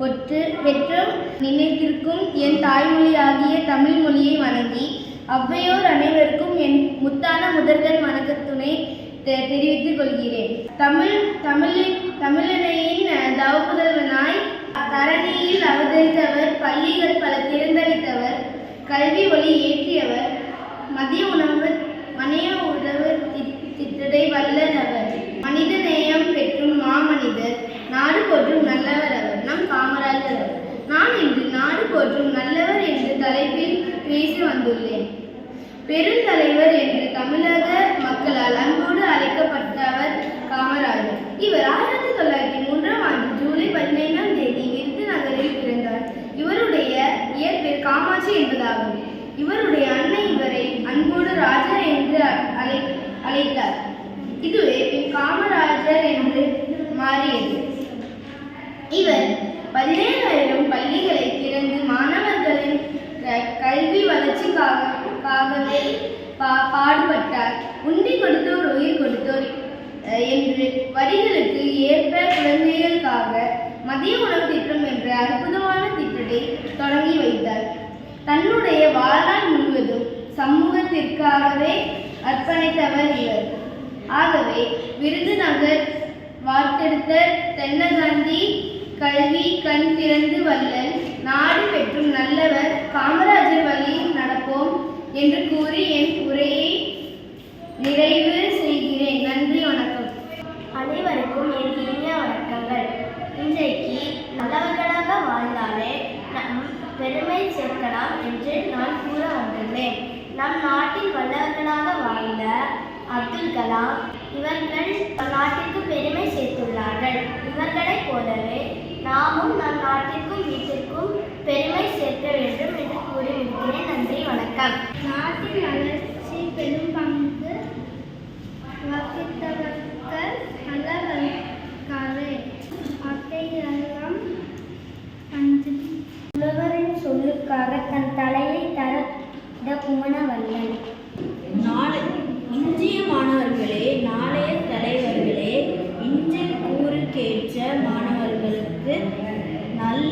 பொற்று பெற்றும் நினைத்திருக்கும் என் தாய்மொழியாகிய தமிழ் மொழியை வணங்கி அவ்வையோர் அனைவருக்கும் என் முத்தான முதல்கள் வணக்கத்துணை தெ- தெரிவித்துக் கொள்கிறேன். தமிழ் தமிழின் தமிழனையின் தவப்புதல்வனாய் தரணியில் அவதரித்தவர் பள்ளிகள் பல திறந்தளித்தவர் கல்வி ஒளி ஏற்றியவர் மதிய உணவு மனைய உணவு திட்டத்தை வல்ல மனித நேயம் பெற்றும் மாமனிதர் நாடு போற்றும் நல்லவர் அவர் நம் காமராஜர் அவர் நான் இன்று நாடு போற்றும் நல்லவர் என்ற தலைப்பில் பேச வந்துள்ளேன் பெருந்தலைவர் என்று தமிழக மக்களால் அன்போடு அழைக்கப்பட்டவர் காமராஜர். இவர் ஆயிரத்தி தொள்ளாயிரத்தி மூன்றாம் ஆண்டு ஜூலை பதினைந்தாம் தேதி விருதுநகரில் பிறந்தார். இவருடைய இயற்பெயர் காமாட்சி என்பதாகும். இவருடைய அன்னை இவரை அன்போடு ராஜா என்று அழை அழைத்தார். இதுவே பின் காமராஜர் என்று மாறியது இவர் பதினேழாயிரம் பள்ளிகளை திறந்து மாணவர்களின் க- கல்வி வளர்ச்சிக்காகவே பா- பாடுபட்டார். உண்டி கொடுத்தோர் உயிர் கொடுத்தோர் என்று வரிகளுக்கு ஏற்ப குழந்தைகளுக்காக மதிய உணவு திட்டம் என்ற அற்புதமான திட்டத்தை தொடங்கி வைத்தார். தன்னுடைய வாழ்நாள் முழுவதும் சமூகத்திற்காகவே அர்ப்பணித்தவர் இவர். ஆகவே விருதுநகர் வார்த்தெடுத்த தென்னகாந்தி கல்வி கண் திறந்து வல்லல் நாடு பெற்றும் நல்லவர் காமராஜர் வழியில் நடப்போம் என்று கூறி என் உரையை நிறைவு செய்கிறேன். நன்றி வணக்கம். அனைவருக்கும் என் இனிய வணக்கங்கள். இன்றைக்கு நல்லவர்களாக வாழ்ந்தாலே நம் பெருமை சேர்க்கலாம் என்று நான் கூற வந்துள்ளேன். நம் நாட்டில் வல்லவர்களாக வாழ்ந்த அப்துல் கலாம் இவர்கள் நாட்டிற்கு பெருமை சேர்த்துள்ளார்கள். இவர்களைப் போல நாமும் நம் நாட்டிற்கும் வீட்டிற்கும் பெருமை சேர்க்க வேண்டும் என்று கூறி முடிக்கிறேன் நன்றி வணக்கம். நாட்டின் வளர்ச்சி பெரும் பங்கு வகித்தவர்கள் நல்லவர்களே அத்தையெல்லாம் பஞ்சு உழவரின் சொல்லுக்காக தன் தலையை தர குமணவல்லன் நாளை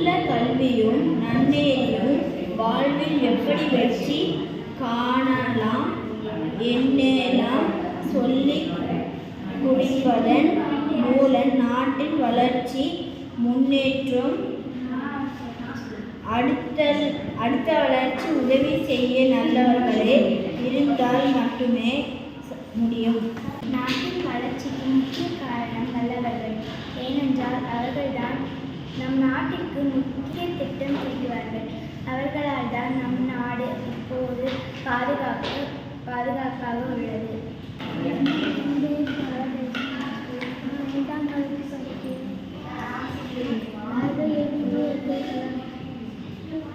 நல்ல கல்வியும் நன்மையையும் வாழ்வில் எப்படி வெற்றி காணலாம் என்னெல்லாம் சொல்லி குடிப்பதன் மூலம் நாட்டின் வளர்ச்சி முன்னேற்றம் அடுத்த அடுத்த வளர்ச்சி உதவி செய்ய நல்லவர்களே இருந்தால் மட்டுமே முடியும். நாட்டின் வளர்ச்சிக்கு முக்கிய காரணம் நல்லவர்கள். ஏனென்றால் அவர்கள்தான் நம் நாட்டிற்கு முக்கிய திட்டம் செய்கிறார்கள் அவர்களால் தான் நம் நாடு இப்போது பாதுகாப்பு பாதுகாப்பாக உள்ளது.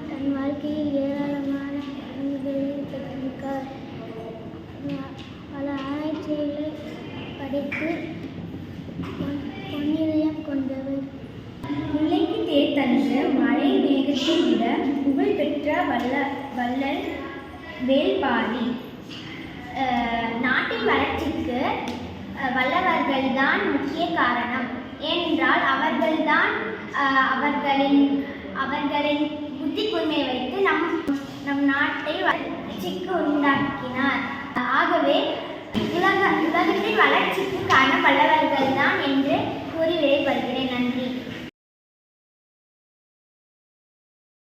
தன் வாழ்க்கையில் ஏராளமான பெற்றிருக்கார். பல ஆராய்ச்சிகளை படைத்து பொன்- பொன்னிதயம் கொண்டவர். முல்லைக்கு தேர்தன்று மழை மேகத்தை விட புகழ்பெற்ற வல்ல வல்லல் வேல்பாரி நாட்டின் வளர்ச்சிக்கு வல்லவர்கள்தான் முக்கிய காரணம். ஏனென்றால் அவர்கள்தான் அவர்களின் அவர்களின் புத்தி கூர்மையை வைத்து நம் நம் நாட்டை வளர்ச்சிக்கு உண்டாக்கினார். ஆகவே உலக உலகத்தின் வளர்ச்சிக்கு